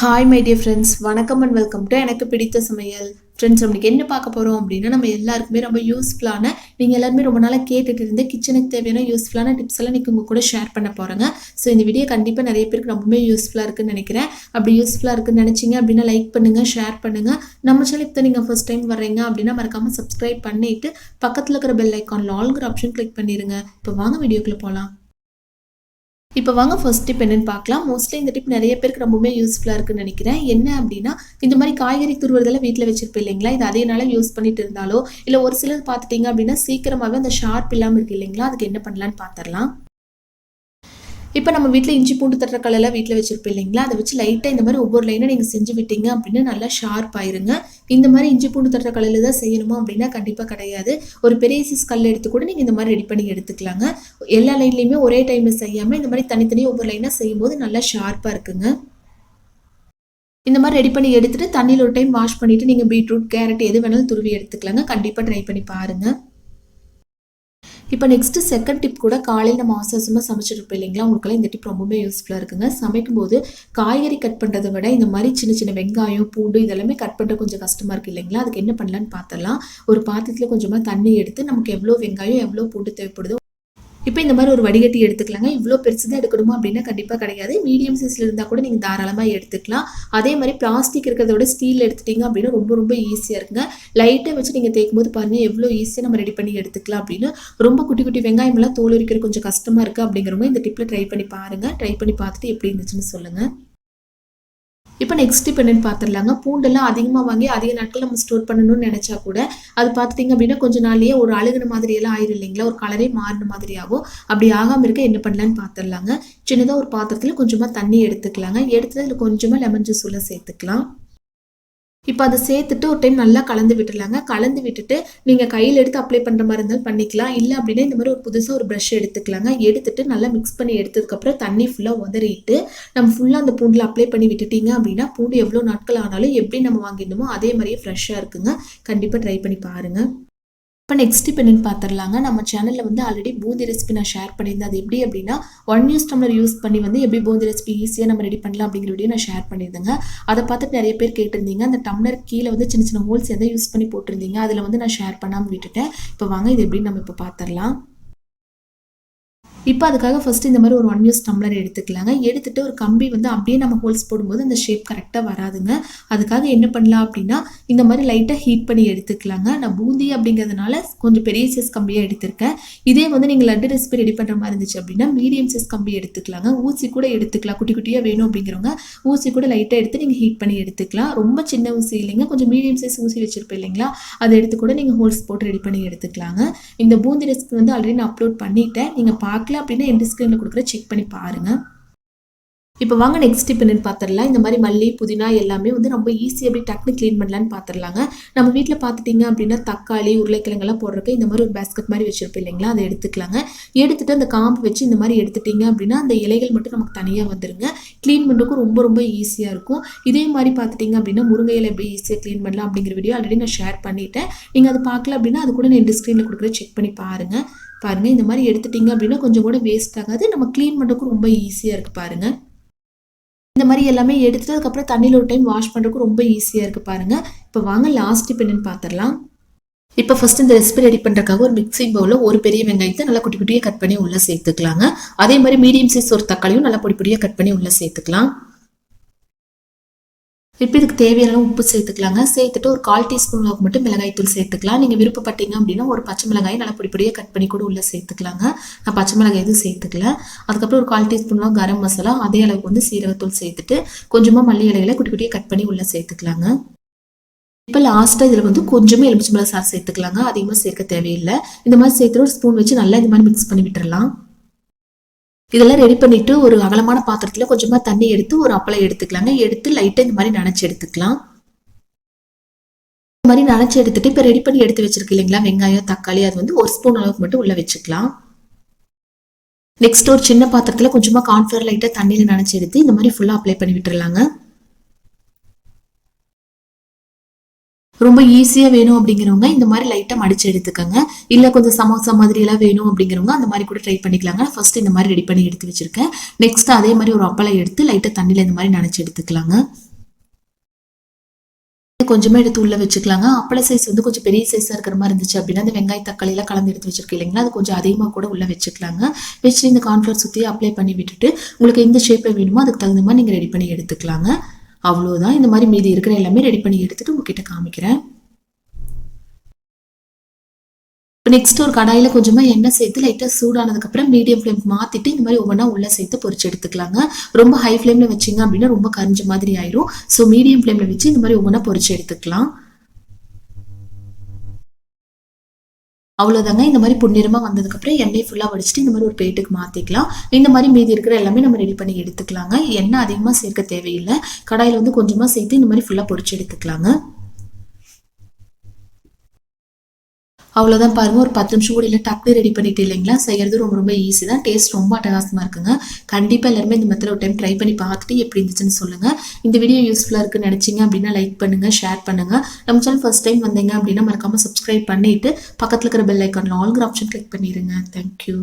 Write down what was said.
Hi my dear friends வணக்கம் and welcome to எனக்கு பிடித்த சமையல். ஃப்ரெண்ட்ஸ் நம்மளுக்கு என்ன பார்க்க போகிறோம் அப்படின்னா நம்ம எல்லாருக்குமே ரொம்ப யூஸ்ஃபுல்லான நீங்கள் எல்லாருமே ரொம்ப நாளாக கேட்டுட்டு இருந்து கிச்சனுக்கு தேவையான யூஸ்ஃபுல்லான டிப்ஸ் எல்லாம் இன்றைக்கி உங்கள் கூட ஷேர் பண்ண போகிறேங்க ஸோ இந்த வீடியோ கண்டிப்பாக நிறைய பேருக்கு ரொம்பவே யூஸ்ஃபுல்லாக இருக்குன்னு நினைக்கிறேன். அப்படி யூஸ்ஃபுல்லாக இருக்குன்னு நினச்சிங்க அப்படின்னா லைக் பண்ணுங்கள் ஷேர் பண்ணுங்கள் நம்ம சேனல் இப்போ நீங்கள் ஃபர்ஸ்ட் டைம் வர்றீங்க அப்படின்னா மறக்காமல் சப்ஸ்கிரைப் பண்ணிவிட்டு பக்கத்தில் இருக்கிற பெல் ஐக்கான் ஆல்ங்கிற ஆப்ஷன் கிளிக் பண்ணிடுங்க இப்போ வாங்க வீடியோக்குள்ளே போகலாம் இப்போ வாங்க ஃபர்ஸ்ட் டிப் என்னன்னு பார்க்கலாம். மோஸ்ட்லி இந்த டிப் நிறைய பேருக்கு ரொம்பவே யூஸ்ஃபுல்லாக இருக்குன்னு நினைக்கிறேன். என்ன அப்படின்னா இந்த மாதிரி காய்கறி துருவுறதெல்லாம் வீட்டில் வச்சிருப்போம் இல்லைங்களா? இது அதே நாளாக யூஸ் பண்ணிட்டு இருந்தாலோ இல்லை ஒரு சிலர் பார்த்துட்டீங்க அப்படின்னா சீக்கிரமாகவே அந்த ஷார்ப் இல்லாமல் இருக்கு இல்லைங்களா? அதுக்கு என்ன பண்ணலான்னு பார்த்துடலாம். இப்போ நம்ம வீட்டில் இஞ்சி பூண்டு தட்டுற கலையெல்லாம் வீட்டில் வச்சிருப்போம் இல்லைங்களா? அதை வச்சு லைட்டாக இந்த மாதிரி ஒவ்வொரு லைனாக நீங்கள் செஞ்சு விட்டீங்க அப்படின்னு நல்லா ஷார்ப் ஆயிருங்க. இந்த மாதிரி இஞ்சி பூண்டு தட்டுற கல்லில் தான் செய்யணுமா அப்படின்னா கண்டிப்பாக கிடையாது. ஒரு பெரிய சைஸ் கல் எடுத்து கூட நீங்கள் இந்த மாதிரி ரெடி பண்ணி எடுத்துக்கலாங்க. எல்லா லைன்லேயுமே ஒரே டைமில் செய்யாமல் இந்த மாதிரி தனித்தனியாக ஒவ்வொரு லைனாக செய்யும்போது நல்லா ஷார்ப்பாக இருக்குங்க. இந்த மாதிரி ரெடி பண்ணி எடுத்துட்டு தண்ணியில் ஒரு டைம் வாஷ் பண்ணிவிட்டு நீங்கள் பீட்ரூட் கேரட் எது வேணாலும் துருவி எடுத்துக்கலாங்க. கண்டிப்பாக ட்ரை பண்ணி பாருங்கள் இப்போ நெக்ஸ்ட்டு செகண்ட் டிப் கூட காலையில் நம்ம அவசரமாக சமைச்சிருப்போம் இல்லைங்களா? உங்களுக்குலாம் இந்த டிப் ரொம்பவே யூஸ்ஃபுல்லாக இருக்குங்க. சமைக்கும் போது காய்கறி கட் பண்ணுறதை விட இந்த மாதிரி சின்ன சின்ன வெங்காயம் பூண்டு இதெல்லாமே கட் பண்ணுற கொஞ்சம் கஷ்டமாக இருக்குது இல்லைங்களா? அதுக்கு என்ன பண்ணலான்னு பார்த்தலாம் ஒரு பாத்திரத்தில் கொஞ்சமாக தண்ணி எடுத்து நமக்கு எவ்வளோ வெங்காயம் எவ்வளோ பூண்டு தேவைப்படுதோ இப்போ இந்த மாதிரி ஒரு வடிகட்டி எடுத்துக்கலாங்க. இவ்வளோ பெருசு தான் எடுக்கணுமா அப்படின்னா கண்டிப்பாக கிடையாது. மீடியம் சைஸில் இருந்தால் கூட நீங்கள் தாராளமாக எடுத்துக்கலாம். அதே மாதிரி பிளாஸ்டிக் இருக்கிறத விட ஸ்டீல் எடுத்துட்டீங்க அப்படின்னா ரொம்ப ரொம்ப ஈஸியாக இருக்குங்க. லைட்டாக வச்சு நீங்கள் தேய்க்கும் போது பாருங்கள் எவ்வளோ ஈஸியாக நம்ம ரெடி பண்ணி எடுத்துக்கலாம் அப்படின்னு. ரொம்ப குட்டி குட்டி வெங்காயமெல்லாம் தோல் உரிக்கிற கொஞ்சம் கஷ்டமாக இருக்குது அப்படிங்கிறவங்க இந்த டிப்பில் ட்ரை பண்ணி பாருங்கள் ட்ரை பண்ணி பார்த்துட்டு எப்படி இருந்துச்சுன்னு சொல்லுங்கள் இப்போ நெக்ஸ்ட் இப்போ என்னன்னு பார்த்துடலாங்க பூண்டெல்லாம் அதிகமாக வாங்கி அதிக நாட்கள் நம்ம ஸ்டோர் பண்ணணும்னு நினச்சா கூட அது பார்த்துட்டிங்க அப்படின்னா கொஞ்ச நாள்லேயே ஒரு அழுகுன மாதிரியெல்லாம் ஆயிரும் இல்லைங்களா? ஒரு கலரே மாறின மாதிரி ஆகும். அப்படி ஆகாமல் இருக்க என்ன பண்ணலான்னு பார்த்துடலாங்க சின்னதாக ஒரு பாத்திரத்தில் கொஞ்சமாக தண்ணி எடுத்துக்கலாங்க. எடுத்து அதில் கொஞ்சமாக லெமன் ஜூஸ் உள்ள சேர்த்துக்கலாம். இப்போ அதை சேர்த்துட்டு ஒரு டைம் நல்லா கலந்து விட்டுடலாங்க. கலந்து விட்டுட்டு நீங்கள் கையில் எடுத்து அப்ளை பண்ணுற மாதிரி இருந்தாலும் பண்ணிக்கலாம். இல்லை அப்படின்னா இந்த மாதிரி ஒரு புதுசாக ஒரு ப்ரஷ் எடுத்துக்கலாங்க. எடுத்துட்டு நல்லா மிக்ஸ் பண்ணி எடுத்ததுக்கப்புறம் தண்ணி ஃபுல்லாக உதறிட்டு நம்ம ஃபுல்லாக அந்த பூண்டில் அப்ளை பண்ணி விட்டுட்டீங்க அப்படின்னா பூண்டு எவ்வளோ நாட்கள் ஆனாலும் எப்படி நம்ம வாங்கிடணுமோ அதே மாதிரியே ஃப்ரெஷ்ஷாக இருக்குங்க. கண்டிப்பாக ட்ரை பண்ணி பாருங்கள் இப்போ நெக்ஸ்ட் இப்போ என்னென்னு பார்த்துடலாங்க நம்ம சேனலில் வந்து ஆல்ரெடி பூந்தி ரெசிபி நான் ஷேர் பண்ணியிருந்தேன். அது எப்படி அப்படின்னா ஒன் நியூஸ் டம்ளர் யூஸ் பண்ணி வந்து எப்படி பூந்தி ரெசிபி ஈஸியாக நம்ம ரெடி பண்ணலாம் அப்படிங்கிற வீடியோ நான் ஷேர் பண்ணியிருந்தேங்க. அதை பார்த்துட்டு நிறைய பேர் கேட்டிருந்தீங்க. அந்த டம்ளர் கீழே வந்து சின்ன சின்ன ஹோல்ஸ் எதை யூஸ் பண்ணி போட்டிருந்தீங்க அதில் வந்து நான் ஷேர் பண்ணாமல் விட்டுட்டேன். இப்போ வாங்க இது எப்படி நம்ம இப்போ பார்த்துடலாம் இப்போ அதுக்காக ஃபஸ்ட்டு இந்த மாதிரி ஒரு ஒன் யூஸ் டம்ளர் எடுத்துக்கலாங்க. எடுத்துகிட்டு ஒரு கம்பி வந்து அப்படியே நம்ம ஹோல்ஸ் போடும்போது அந்த ஷேப் கரெக்டாக வராதுங்க. அதுக்காக என்ன பண்ணலாம் அப்படின்னா இந்த மாதிரி லைட்டாக ஹீட் பண்ணி எடுத்துக்கலாங்க. நான் பூந்தி அப்படிங்கிறதுனால கொஞ்சம் பெரிய சைஸ் கம்பியாக எடுத்திருக்கேன். இதே வந்து நீங்கள் லட்டு ரெசிபி ரெடி பண்ணுற மாதிரி இருந்துச்சு அப்படின்னா மீடியம் சைஸ் கம்பி எடுத்துக்கலாங்க. ஊசி கூட எடுத்துக்கலாம். குட்டி குட்டியாக வேணும் அப்படிங்கிறவங்க ஊசி கூட லைட்டாக எடுத்து நீங்கள் ஹீட் பண்ணி எடுத்துக்கலாம். ரொம்ப சின்ன ஊசி இல்லைங்க. கொஞ்சம் மீடியம் சைஸ் ஊசி வச்சுருப்பேன் இல்லைங்களா? அதை எடுத்து கூட நீங்கள் ஹோல்ஸ் போட்டு ரெடி பண்ணி எடுத்துக்கலாங்க. இந்த பூந்தி ரெசிபி வந்து ஆல்ரெடி நான் அப்லோட் பண்ணிட்டேன். நீங்கள் பார்க்க பார்க்கல அப்படின்னா என் ஸ்க்ரீனில் கொடுக்குற செக் பண்ணி பாருங்கள் இப்போ வாங்க நெக்ஸ்ட் டிப் என்னென்னு பார்த்துடலாம் இந்த மாதிரி மல்லி புதினா எல்லாமே வந்து ரொம்ப ஈஸியாக அப்படி டக்குனு க்ளீன் பண்ணலான்னு பார்த்துடலாங்க நம்ம வீட்டில் பார்த்துட்டிங்க அப்படின்னா தக்காளி உருளைக்கிழங்கெல்லாம் போடுறதுக்கு இந்த மாதிரி ஒரு பேஸ்கட் மாதிரி வச்சுருப்போம் இல்லைங்களா? அதை எடுத்துக்கலாங்க. எடுத்துகிட்டு அந்த காம்பு வச்சு இந்த மாதிரி எடுத்துட்டிங்க அப்படின்னா அந்த இலைகள் மட்டும் நமக்கு தனியாக வந்துடுங்க க்ளீன் பண்ணுறதுக்கும் ரொம்ப ரொம்ப ஈஸியாக இருக்கும். இதே மாதிரி பார்த்துட்டிங்க அப்படின்னா முருங்கை இலை எப்படி ஈஸியாக க்ளீன் பண்ணலாம் அப்படிங்கிற வீடியோ ஆல்ரெடி நான் ஷேர் பண்ணிட்டேன். நீங்கள் அதை பார்க்கல அப்படின்னா அது கூட நான் எந்த ஸ்க்ரீனில் கொடுக்குற செக் பண்ணி பாருங்கள் பாருங்கள் இந்த மாதிரி எடுத்துட்டிங்க அப்படின்னா கொஞ்சம் கூட வேஸ்ட் ஆகாது. நம்ம க்ளீன் பண்ணுறதுக்கும் ரொம்ப ஈஸியாக இருக்குது பாருங்கள் இந்த மாதிரி எல்லாமே எடுத்துட்டு அதுக்கப்புறம் தண்ணியில் ஒரு டைம் வாஷ் பண்ணுறதுக்கு ரொம்ப ஈஸியாக இருக்குது பாருங்கள் இப்போ வாங்க லாஸ்ட் இப்போ என்னென்னு பார்த்துடலாம் இப்போ ஃபர்ஸ்ட் இந்த ரெசிபி ரெடி பண்ணுறதுக்காக ஒரு மிக்சிங் பவுலில் ஒரு பெரிய வெங்காயத்தை நல்லா குட்டி குட்டியாக கட் பண்ணி உள்ளே சேர்த்துக்கலாங்க. அதே மாதிரி மீடியம் சைஸ் ஒரு தக்காளியும் நல்லா பொடி பொடியாக கட் பண்ணி உள்ளே சேர்த்துக்கலாம். இப்போ இதுக்கு தேவையான உப்பு சேர்த்துக்கலாங்க. சேர்த்துட்டு ஒரு கால் டீஸ்பூன் அளவுக்கு மட்டும் மிளகாய் தூள் சேர்த்துக்கலாம். நீங்கள் விருப்பப்பட்டீங்க அப்படின்னா ஒரு பச்சை மிளகாயை நல்லா பொடி பொடியாக கட் பண்ணி கூட உள்ளே சேர்த்துக்கலாங்க. நான் பச்சை மிளகாய் எதுவும் சேர்த்துக்கல. அதுக்கப்புறம் ஒரு கால் டீஸ்பூன் அளவு கரம் மசாலா அதே அளவுக்கு வந்து சீரகத்தூள் சேர்த்துட்டு கொஞ்சமாக மல்லி இலைகளை குட்டி குட்டியாக கட் பண்ணி உள்ளே சேர்த்துக்கலாங்க. இப்போ லாஸ்ட்டாக இதில் வந்து கொஞ்சமாக எலுமிச்சம்பழம் சார் சேர்த்துக்கலாங்க. அதிகமாக சேர்க்க தேவையில்லை. இந்த மாதிரி சேர்த்துட்டு ஒரு ஸ்பூன் வச்சு நல்லா இந்த மாதிரி மிக்ஸ் பண்ணி விட்டுறலாம். இதெல்லாம் ரெடி பண்ணிட்டு ஒரு அகலமான பாத்திரத்தில் கொஞ்சமாக தண்ணி எடுத்து ஒரு அப்பளம் எடுத்துக்கலாங்க. எடுத்து லைட்டாக இந்த மாதிரி நனைச்சி எடுத்துக்கலாம். இந்த மாதிரி நனைச்சி எடுத்துட்டு இப்போ ரெடி பண்ணி எடுத்து வச்சிருக்கு இல்லைங்களா? வெங்காயம் தக்காளி அது வந்து ஒரு ஸ்பூன் அளவுக்கு மட்டும் உள்ள வச்சுக்கலாம். நெக்ஸ்ட் ஒரு சின்ன பாத்திரத்தில் கொஞ்சமாக கார்ன்ஃபிளவர் லைட்டாக தண்ணியில் நனைச்சி எடுத்து இந்த மாதிரி ஃபுல்லாக அப்ளை பண்ணி விட்டுறலாங்க. ரொம்ப ஈஸியாக வேணும் அப்படிங்கிறவங்க இந்த மாதிரி லைட்டாக மடிச்சு எடுத்துக்கோங்க. இல்லை கொஞ்சம் சமோசா மாதிரி எல்லாம் வேணும் அப்படிங்கிறவங்க அந்த மாதிரி கூட ட்ரை பண்ணிக்கலாங்க. ஃபர்ஸ்ட் இந்த மாதிரி ரெடி பண்ணி எடுத்து வச்சுருக்கேன். நெக்ஸ்ட் அதே மாதிரி ஒரு அப்பளை எடுத்து லைட்டாக தண்ணியில் இந்த மாதிரி நினச்சி எடுத்துக்கலாங்க. கொஞ்சமாக எடுத்து உள்ள வச்சுக்கலாங்க. அப்பள சைஸ் வந்து கொஞ்சம் பெரிய சைஸாக இருக்கிற மாதிரி இருந்துச்சு அப்படின்னா அந்த வெங்காய தக்காளியெல்லாம் கலந்து எடுத்து வச்சிருக்கேன் இல்லைங்களா? அது கொஞ்சம் அதிகமாக கூட உள்ள வச்சுக்கலாங்க. வச்சுட்டு இந்த கார்ன்ஃப்ளவர் சுற்றி அப்ளை பண்ணி விட்டுட்டு உங்களுக்கு எந்த ஷேப்பை வேணுமோ அதுக்கு தகுந்த மாதிரி நீங்கள் ரெடி பண்ணி எடுத்துக்கலாங்க. அவ்வளோதான் இந்த மாதிரி மீதி இருக்கிற எல்லாமே ரெடி பண்ணி எடுத்துட்டு உங்ககிட்ட காமிக்கிறேன். இப்போ நெக்ஸ்ட் ஒரு கடாயில் கொஞ்சமாக எண்ணெய் சேர்த்து லைட்டாக சூடானதுக்கப்புறம் மீடியம் ஃப்ளேம் மாற்றிட்டு இந்த மாதிரி ஒவ்வொன்றா உள்ளே சேர்த்து பொறிச்சு எடுத்துக்கலாங்க. ரொம்ப ஹை ஃப்ளேமில் வச்சிங்க அப்படின்னா ரொம்ப கரிஞ்ச மாதிரி ஆயிரும். ஸோ மீடியம் ஃப்ளேமில் வச்சு இந்த மாதிரி ஒவ்வொன்றா பொறிச்சு எடுத்துக்கலாம். அவ்வளோதாங்க இந்த மாதிரி பொன்னிறமாக வந்ததுக்கப்புறம் எண்ணெய் ஃபுல்லாக வடிச்சிட்டு இந்த மாதிரி ஒரு பிளேட்டுக்கு மாற்றிக்கலாம் இந்த மாதிரி மீதி இருக்கிற எல்லாமே நம்ம ரெடி பண்ணி எடுத்துக்கலாங்க. எண்ணெய் அதிகமாக சேர்க்க தேவையில்லை. கடாயில் வந்து கொஞ்சமாக சேர்த்து இந்த மாதிரி ஃபுல்லாக பொரிச்சு எடுத்துக்கலாங்க. அவ்வளோதான் பாருங்கள் ஒரு பத்து நிமிஷம் கூட இல்லை டக்கு ரெடி பண்ணிட்டு இல்லைங்களா? செய்கிறது ரொம்ப ரொம்ப ஈஸி தான். டேஸ்ட் ரொம்ப அட்டகாசமாக இருக்குங்க. கண்டிப்பாக எல்லாருமே இந்த மெத்தட் ஒரு டைம் ட்ரை பண்ணி பார்த்துட்டு எப்படி இருந்துச்சுன்னு சொல்லுங்கள் இந்த வீடியோ யூஸ்ஃபுல்லாக இருக்குன்னு நினச்சிங்க அப்படின்னா லைக் பண்ணுங்கள் ஷேர் பண்ணுங்கள் நம்ம சேனல் ஃபர்ஸ்ட் டைம் வந்தீங்க அப்படின்னா மறக்காமல் சப்ஸ்கிரைப் பண்ணிவிட்டு பக்கத்தில் இருக்கிற பெல் ஐக்கானில் ஆல்கிற ஆப்ஷன் கிளிக் பண்ணிடுங்க தேங்க்யூ